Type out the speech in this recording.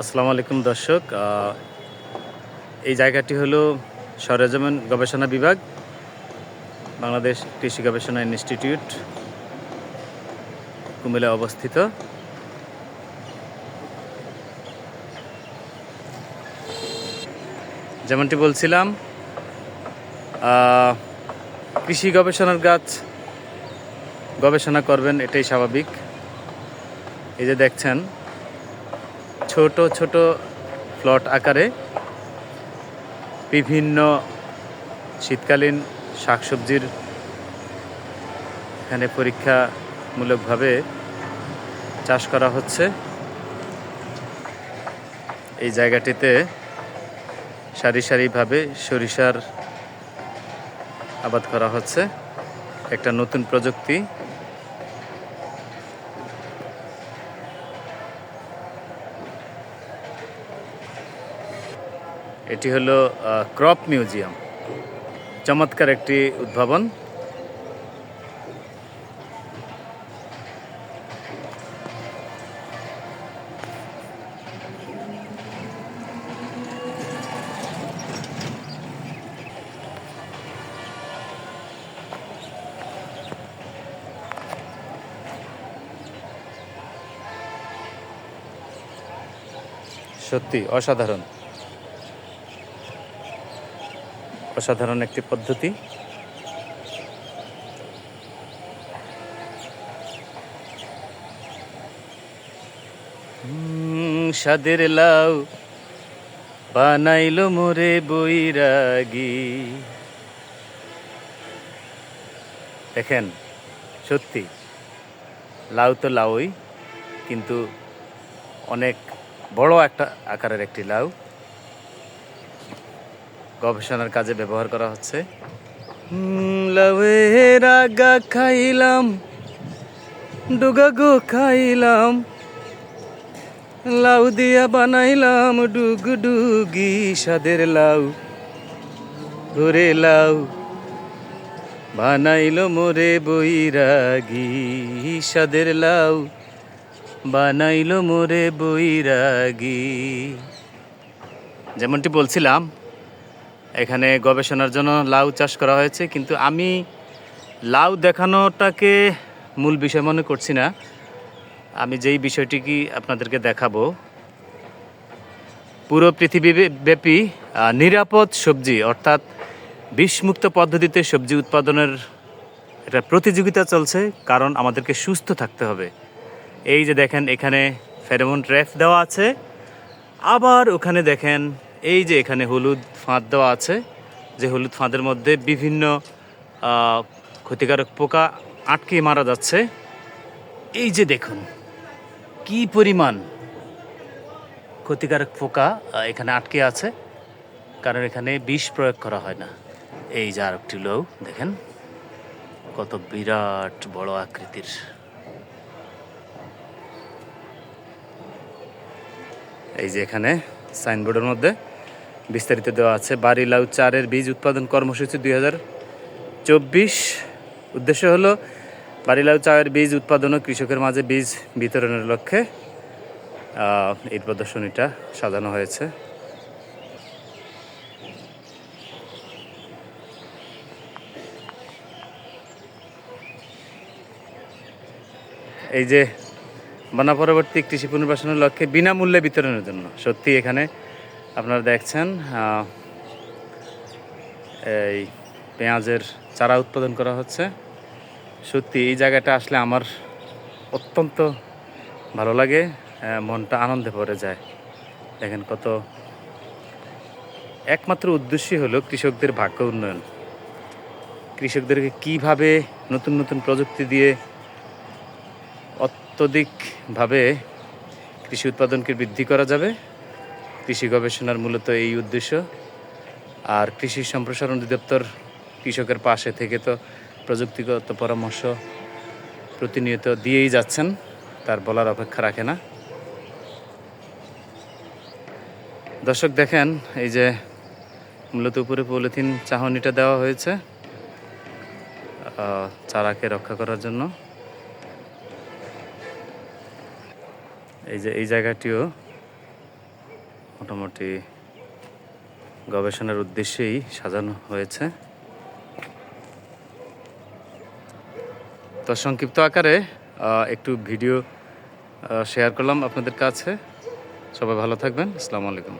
আসসালামু আলাইকুম দর্শক। এই জায়গাটি হলো সরেজমিন গবেষণা বিভাগ, বাংলাদেশ কৃষি গবেষণা ইনস্টিটিউট কুমিল্লা অবস্থিত। যেমনটি বলছিলাম কৃষি গবেষণার গাছ গবেষণা করবেন, এটাই স্বাভাবিক। এই যে দেখছেন ছোট ছোট প্লট আকারে বিভিন্ন শীতকালীন শাকসবজির এখানে পরীক্ষামূলকভাবে চাষ করা হচ্ছে। এই জায়গাটিতে সারি সারিভাবে সরিষার আবাদ করা হচ্ছে। একটা নতুন প্রযুক্তি এটি হলো ক্রপ মিউজিয়াম। চমৎকার একটি উদ্ভাবন। সত্যি অসাধারণ। অসাধারণ একটি পদ্ধতি। সাদের লাউ বানাইলো মোরে বৈরাগী। দেখেন, সত্যি, লাউ তো লাউই, কিন্তু অনেক বড় একটা আকারের একটি লাউ। গবেষণার কাজে ব্যবহার করা হচ্ছে। লাউয়ের খাইলাম ডুগা গো খাইলাম লাউ দিয়া বানাইলাম ডুগ ডুগি সাদের লাউ। ঘুরে লাউ বানাইলো মোরে বৈরাগী সাদের লাউ। বানাইলো মোরে বৈরাগী। যেমনটি বলছিলাম এখানে গবেষণার জন্য লাউ চাষ করা হয়েছে, কিন্তু আমি লাউ দেখানোটাকে মূল বিষয় মনে করছি না। আমি যেই বিষয়টি কি আপনাদেরকে দেখাবো। পুরো পৃথিবী ব্যাপী নিরাপদ সবজি, অর্থাৎ বিষমুক্ত পদ্ধতিতে সবজি উৎপাদনের একটা প্রতিযোগিতা চলছে, কারণ আমাদেরকে সুস্থ থাকতে হবে। এই যে দেখেন, এখানে ফেরোমন ট্র্যাপ দেওয়া আছে। আবার ওখানে দেখেন এই যে এখানে হলুদ ফাঁদ দেওয়া আছে, যে হলুদ ফাঁদের মধ্যে বিভিন্ন ক্ষতিকারক পোকা আটকে মারা যাচ্ছে। এই যে দেখুন, কি পরিমাণ ক্ষতিকারক পোকা এখানে আটকে আছে, কারণ এখানে বিষ প্রয়োগ করা হয় না। এই যে আরেকটি লোক, দেখেন, কত বিরাট বড় আকৃতির। এই যে এখানে সাইনবোর্ডের মধ্যে বিস্তারিত দেওয়া আছে। বাড়ি লাউ চারের বীজ উৎপাদন কর্মসূচি দুই হাজার চব্বিশ। উদ্দেশ্য হলো বাড়ি লাউ চায়ের বীজ উৎপাদন ও কৃষকের মাঝে বীজ বিতরণের লক্ষ্যে এই প্রদর্শনীটা সাজানো হয়েছে। এই যে বনা পরবর্তী কৃষি পুনর্বাসনের লক্ষ্যে বিনামূল্যে বিতরণের জন্য। সত্যি এখানে আপনারা দেখছেন এই পেঁয়াজের চারা উৎপাদন করা হচ্ছে। সত্যি এই জায়গাটা আসলে আমার অত্যন্ত ভালো লাগে মনটা আনন্দে ভরে যায়। দেখেন কত একমাত্র উদ্দেশ্যই হলো কৃষকদের ভাগ্য উন্নয়ন। কৃষকদেরকে কীভাবে নতুন নতুন প্রযুক্তি দিয়ে অত্যধিকভাবে কৃষি উৎপাদনকে বৃদ্ধি করা যাবে। কৃষি গবেষণার মূলত এই উদ্দেশ্য। আর কৃষি সম্প্রসারণ অধিদপ্তর কৃষকের পাশে থেকে তো প্রযুক্তিগত পরামর্শ প্রতিনিয়ত দিয়েই যাচ্ছেন, তার বলার অপেক্ষা রাখে না। দর্শক দেখেন, এই যে মূলত উপরে পলিথিন চাহনিটা দেওয়া হয়েছে চারাকে রক্ষা করার জন্য। এই যে, এই জায়গাটিও মোটামুটি গবেষণার উদ্দেশ্যেই সাজানো হয়েছে। তো সংক্ষিপ্ত আকারে একটু ভিডিও শেয়ার করলাম আপনাদের কাছে। সবাই ভালো থাকবেন। আসসালামু আলাইকুম।